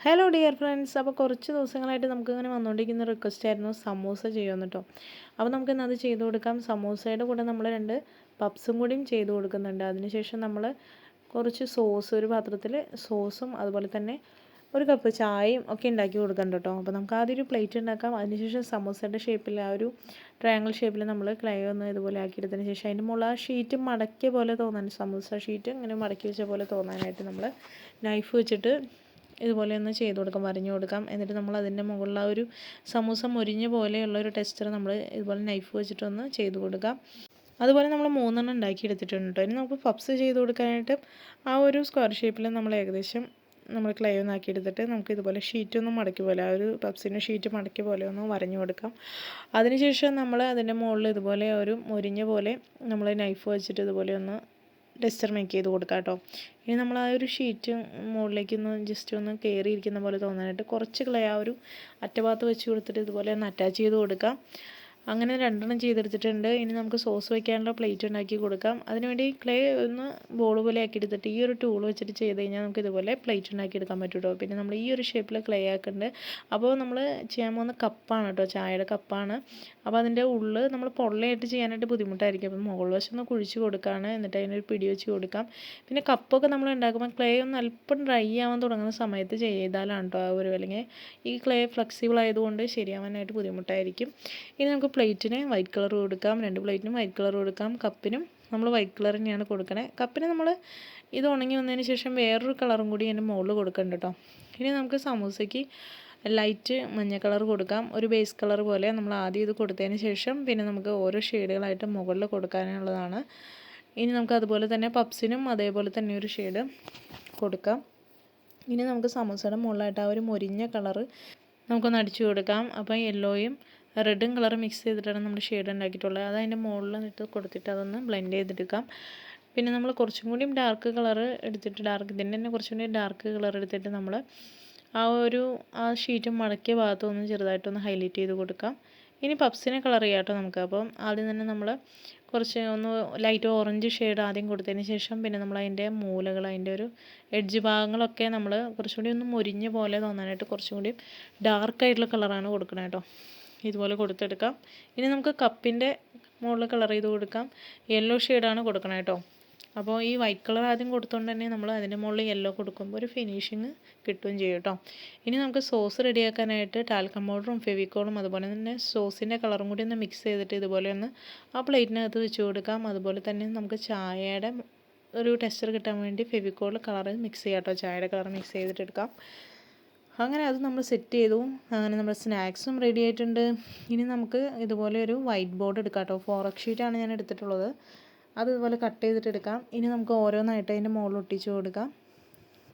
Hello dear friends അപ്പോൾ കുറച്ച് ദിവസങ്ങളായിട്ട് നമുക്ക് ഇങ്ങനെ വന്നുകൊണ്ടിരിക്കുന്ന റിക്വസ്റ്റ് ആയിരുന്നു സമൂസ ചെയ്യുമെന്ന് കേട്ടോ. അപ്പോൾ നമുക്ക് ഇന്ന് അത് ചെയ്ത് കൊടുക്കാം. സമൂസയുടെ കൂടെ നമ്മൾ രണ്ട് പപ്സും കൂടിയും ചെയ്ത് കൊടുക്കുന്നുണ്ട്. അതിനുശേഷം നമ്മൾ കുറച്ച് സോസ് ഒരു പാത്രത്തിൽ സോസും അതുപോലെ തന്നെ ഒരു കപ്പ് ചായയും ഒക്കെ ഉണ്ടാക്കി കൊടുക്കണ്ട കേട്ടോ. അപ്പോൾ നമുക്ക് ആദ്യം ഒരു പ്ലേറ്റ് ഉണ്ടാക്കാം. അതിനുശേഷം സമൂസയുടെ ഷേപ്പിൽ ആ ഒരു ട്രയാങ്കിൾ ഷേപ്പിൽ നമ്മൾ ക്ലേ ഒന്ന് ഇതുപോലെ ആക്കിയെടുത്തതിന് ശേഷം അതിന്റെ മുകളിൽ ആ ഷീറ്റ് മടക്കിയ പോലെ തോന്നാൻ സമൂസ ഷീറ്റ് ഇങ്ങനെ മടക്കി വെച്ച പോലെ തോന്നാനായിട്ട് നമ്മൾ നൈഫ് വെച്ചിട്ട് ഇതുപോലെ ഒന്ന് ചെയ്ത് കൊടുക്കാം വരഞ്ഞു കൊടുക്കാം. എന്നിട്ട് നമ്മൾ അതിന്റെ മുകളിൽ ആ ഒരു സമൂസ മുരിഞ്ഞ പോലെയുള്ള ഒരു ടെക്സ്ചർ നമ്മൾ ഇതുപോലെ നൈഫ് വെച്ചിട്ടൊന്ന് ചെയ്ത് കൊടുക്കാം. അതുപോലെ നമ്മൾ മൂന്നെണ്ണം ഉണ്ടാക്കി എടുത്തിട്ടുണ്ട് കേട്ടോ. ഇനി നമുക്ക് പപ്സ് ചെയ്ത് കൊടുക്കാനായിട്ട് ആ ഒരു സ്ക്വയർ ഷേപ്പിൽ നമ്മൾ ഏകദേശം നമ്മൾ ക്ലേ ഒന്ന് ആക്കി എടുത്തിട്ട് നമുക്ക് ഇതുപോലെ ഷീറ്റ് ഒന്ന് മടക്കി പോലെ ആ ഒരു പപ്സിന്റെ ഷീറ്റ് മടക്കി പോലെ ഒന്ന് വരഞ്ഞു കൊടുക്കാം. അതിനുശേഷം നമ്മൾ അതിന്റെ മുകളിൽ ഇതുപോലെ ഒരു മുരിഞ്ഞ പോലെ നമ്മൾ നൈഫ് വെച്ചിട്ട് ഇതുപോലെ ഒന്ന് ടെസ്റ്റർ മേക്ക് ചെയ്ത് കൊടുക്കാം കേട്ടോ ഇനി നമ്മൾ ആ ഒരു ഷീറ്റ് മുകളിലേക്ക് ഒന്ന് ജസ്റ്റ് ഒന്ന് കയറിയിരിക്കുന്ന പോലെ തോന്നാനായിട്ട് കുറച്ച് ക്ലേ ആ ഒരു അറ്റഭാഗത്ത് വെച്ച് കൊടുത്തിട്ട് ഇതുപോലെ ഒന്ന് അറ്റാച്ച് ചെയ്ത് കൊടുക്കാം. അങ്ങനെ രണ്ടെണ്ണം ചെയ്തെടുത്തിട്ടുണ്ട്. ഇനി നമുക്ക് സോസ് വയ്ക്കാനുള്ള പ്ലേറ്റ് ഉണ്ടാക്കി കൊടുക്കാം. അതിനുവേണ്ടി ക്ലേ ഒന്ന് ബോൾ പോലെ ആക്കി എടുത്തിട്ട് ഈ ഒരു ടൂൾ വെച്ചിട്ട് ചെയ്ത് കഴിഞ്ഞാൽ നമുക്ക് ഇതുപോലെ പ്ലേറ്റ് ഉണ്ടാക്കി എടുക്കാൻ പറ്റും കേട്ടോ പിന്നെ നമ്മൾ ഈ ഒരു ഷേപ്പിൽ ക്ലേ ആക്കുന്നുണ്ട് അപ്പോൾ നമ്മൾ ചെയ്യാൻ പോകുന്ന കപ്പാണ് കേട്ടോ ചായയുടെ കപ്പാണ്. അപ്പോൾ അതിന്റെ ഉള്ളിൽ നമ്മൾ പൊള്ളയായിട്ട് ചെയ്യാനായിട്ട് ബുദ്ധിമുട്ടായിരിക്കും. അപ്പോൾ മുകൾ വശം ഒന്ന് കുഴിച്ച് കൊടുക്കുകയാണ് എന്നിട്ട് അതിനൊരു പിടി വെച്ച് കൊടുക്കാം. പിന്നെ കപ്പൊക്കെ നമ്മൾ ഉണ്ടാക്കുമ്പോൾ ക്ലേ ഒന്ന് അല്പം ഡ്രൈ ആവാൻ തുടങ്ങുന്ന സമയത്ത് ചെയ്താലാണ് കേട്ടോ ആ ഒരു അല്ലെങ്കിൽ ഈ ക്ലേ ഫ്ലെക്സിബിൾ ആയതുകൊണ്ട് ശരിയാവാനായിട്ട് ബുദ്ധിമുട്ടായിരിക്കും. ഇനി നമുക്ക് പ്ലേറ്റിന് വൈറ്റ് കളർ കൊടുക്കാം രണ്ട് പ്ലേറ്റിനും വൈറ്റ് കളർ കൊടുക്കാം കപ്പിനും നമ്മൾ വൈറ്റ് കളർ തന്നെയാണ് കൊടുക്കണേ. കപ്പിന് നമ്മൾ ഇത് ഉണങ്ങി വന്നതിന് ശേഷം വേറൊരു കളറും കൂടി അതിന്റെ മുകളിൽ കൊടുക്കണ്ട കേട്ടോ ഇനി നമുക്ക് സമൂസയ്ക്ക് ലൈറ്റ് മഞ്ഞ കളർ കൊടുക്കാം. ഒരു ബേസ് കളർ പോലെ നമ്മൾ ആദ്യം ഇത് കൊടുത്തതിന് ശേഷം പിന്നെ നമുക്ക് ഓരോ ഷെയ്ഡുകളായിട്ട് മുകളിൽ കൊടുക്കാനുള്ളതാണ്. ഇനി നമുക്ക് അതുപോലെ തന്നെ പപ്സിനും അതേപോലെ തന്നെ ഒരു ഷെയ്ഡ് കൊടുക്കാം. ഇനി നമുക്ക് സമൂസയുടെ മുകളിലായിട്ട് ആ ഒരു മുരിഞ്ഞ കളറ് നമുക്കൊന്ന് അടിച്ചു കൊടുക്കാം. അപ്പോൾ യെല്ലോയും റെഡും കളർ മിക്സ് ചെയ്തിട്ടാണ് നമ്മൾ ഷെയ്ഡ് ഉണ്ടാക്കിയിട്ടുള്ളത്. അത് അതിന്റെ മുകളിൽ ഇട്ട് കൊടുത്തിട്ട് അതൊന്ന് ബ്ലെൻഡ് ചെയ്തെടുക്കാം. പിന്നെ നമ്മൾ കുറച്ചും കൂടിയും ഡാർക്ക് കളർ എടുത്തിട്ട് ഡാർക്ക് ഇതിന്റെ തന്നെ കുറച്ചും കൂടി ഡാർക്ക് കളർ എടുത്തിട്ട് നമ്മൾ ആ ഒരു ആ ഷീറ്റ് മടക്കിയ ഭാഗത്തൊന്ന് ചെറുതായിട്ടൊന്ന് ഹൈലൈറ്റ് ചെയ്ത് കൊടുക്കാം. ഇനി പപ്സിനെ കളർ ചെയ്യാം കേട്ടോ നമുക്ക്. അപ്പം ആദ്യം തന്നെ നമ്മൾ കുറച്ച് ഒന്ന് ലൈറ്റ് ഓറഞ്ച് ഷെയ്ഡ് ആദ്യം കൊടുത്തതിന് ശേഷം പിന്നെ നമ്മൾ അതിന്റെ മൂലകൾ അതിന്റെ ഒരു എഡ്ജ് ഭാഗങ്ങളൊക്കെ നമ്മൾ കുറച്ചും കൂടി ഒന്ന് മുരിഞ്ഞ പോലെ തോന്നാനായിട്ട് കുറച്ചും കൂടി ഡാർക്കായിട്ടുള്ള കളറാണ് കൊടുക്കണം കേട്ടോ. ഇതുപോലെ കൊടുത്തെടുക്കാം. ഇനി നമുക്ക് കപ്പിന്റെ മുകളിൽ കളർ ചെയ്ത് കൊടുക്കാം. യെല്ലോ ഷെയ്ഡാണ് കൊടുക്കണം കേട്ടോ അപ്പോൾ ഈ വൈറ്റ് കളർ ആദ്യം കൊടുത്തുകൊണ്ട് തന്നെ നമ്മൾ അതിന്റെ മുകളിൽ യെല്ലോ കൊടുക്കുമ്പോൾ ഒരു ഫിനിഷിങ് കിട്ടുകയും ചെയ്യും കേട്ടോ ഇനി നമുക്ക് സോസ് റെഡിയാക്കാനായിട്ട് ടാൽക്കം പൗഡറും ഫെവിക്കോളും അതുപോലെ തന്നെ സോസിന്റെ കളറും കൂടി ഒന്ന് മിക്സ് ചെയ്തിട്ട് ഇതുപോലെ ഒന്ന് ആ പ്ലേറ്റിനകത്ത് വെച്ച് കൊടുക്കാം. അതുപോലെ തന്നെ നമുക്ക് ചായയുടെ ഒരു ടെക്സ്ചർ കിട്ടാൻ വേണ്ടി ഫെവിക്കോൾ കളർ മിക്സ് ചെയ്യാം കേട്ടോ ചായയുടെ കളർ മിക്സ് ചെയ്തിട്ട് എടുക്കാം. അങ്ങനെ അത് നമ്മൾ സെറ്റ് ചെയ്തു. അങ്ങനെ നമ്മുടെ സ്നാക്സും റെഡി ആയിട്ടുണ്ട്. ഇനി നമുക്ക് ഇതുപോലെ ഒരു വൈറ്റ് ബോർഡ് എടുക്കാം കേട്ടോ. ഫോറക് ഷീറ്റാണ് ഞാൻ എടുത്തിട്ടുള്ളത്. അത് ഇതുപോലെ കട്ട് ചെയ്തിട്ട് എടുക്കാം. ഇനി നമുക്ക് ഓരോന്നായിട്ട് അതിന്റെ മുകളിൽ ഒട്ടിച്ച് കൊടുക്കാം.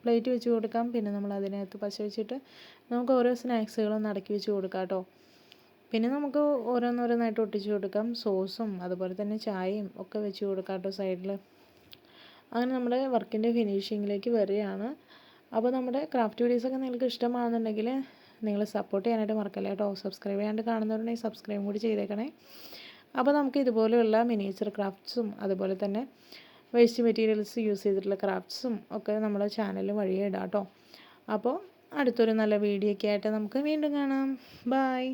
പ്ലേറ്റ് വെച്ച് കൊടുക്കാം. പിന്നെ നമ്മൾ അതിനകത്ത് പശ വെച്ചിട്ട് നമുക്ക് ഓരോ സ്നാക്സുകളും നടക്കി വെച്ച് കൊടുക്കാം കേട്ടോ. പിന്നെ നമുക്ക് ഓരോന്നോരോന്നായിട്ട് ഒട്ടിച്ച് കൊടുക്കാം. സോസും അതുപോലെ തന്നെ ചായയും ഒക്കെ വെച്ച് കൊടുക്കാം കേട്ടോ സൈഡിൽ അങ്ങനെ നമ്മുടെ വർക്കിന്റെ ഫിനിഷിങ്ങിലേക്ക് വരികയാണ്. അപ്പോൾ നമ്മുടെ ക്രാഫ്റ്റ് വീഡിയോസൊക്കെ നിങ്ങൾക്ക് ഇഷ്ടമാണെന്നുണ്ടെങ്കിൽ നിങ്ങൾ സപ്പോർട്ട് ചെയ്യാനായിട്ട് മറക്കല്ല കേട്ടോ. സബ്സ്ക്രൈബ് ചെയ്യാണ്ട് കാണുന്നവരുണ്ടെങ്കിൽ സബ്സ്ക്രൈബ് കൂടി ചെയ്തേക്കണേ. അപ്പോൾ നമുക്ക് ഇതുപോലെയുള്ള മിനിയേച്ചർ ക്രാഫ്റ്റ്സും അതുപോലെ തന്നെ വേസ്റ്റ് മെറ്റീരിയൽസ് യൂസ് ചെയ്തിട്ടുള്ള ക്രാഫ്റ്റ്സും ഒക്കെ നമ്മുടെ ചാനൽ വഴി ഇടാം കേട്ടോ അപ്പോൾ അടുത്തൊരു നല്ല വീഡിയോ ഒക്കെ ആയിട്ട് നമുക്ക് വീണ്ടും കാണാം. ബായ്